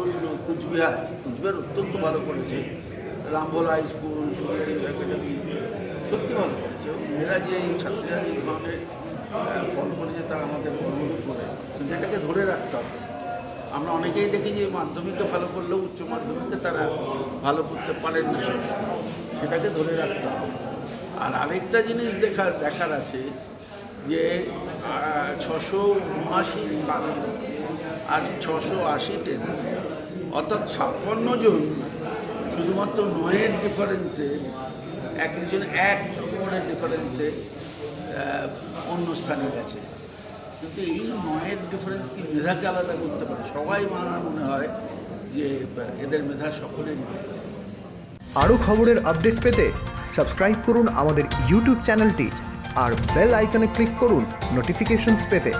School Cooch Behar Cooch Behar অত্যন্ত ভালো করেছে। রামভোলা হাই স্কুল একাডেমি, সত্যি ভালো করেছে। এরা যে এই ছাত্রীরা যে ধরনের ফল করেছে তা আমাদের অনুরোধ করে। কিন্তু ধরে রাখতে হবে, আমরা অনেকেই দেখি যে মাধ্যমিকে ভালো করলেও উচ্চ মাধ্যমিকে তারা ভালো করতে পারেন না সবসময়। সেটাকে ধরে রাখতে হবে। আর আরেকটা জিনিস দেখা, দেখার আছে যে ছশো উনআশি ফার্স্ট আর ছশো আশিতে অর্থাৎ ছাপ্পান্ন জন শুধুমাত্র নয়ের ডিফারেন্সে এক একজন এক নম্বরের ডিফারেন্সে অন্য স্থানে গেছে। কিন্তু এই নয়ের ডিফারেন্স কি মেধাকে আলাদা করতে পারে? সবাই মানার মনে হয় যে এদের মেধা সকলেরই আলাদা। আরও খবরের আপডেট পেতে সাবস্ক্রাইব করুন আমাদের ইউটিউব চ্যানেলটি আর বেল আইকনে ক্লিক করুন নোটিফিকেশনস পেতে।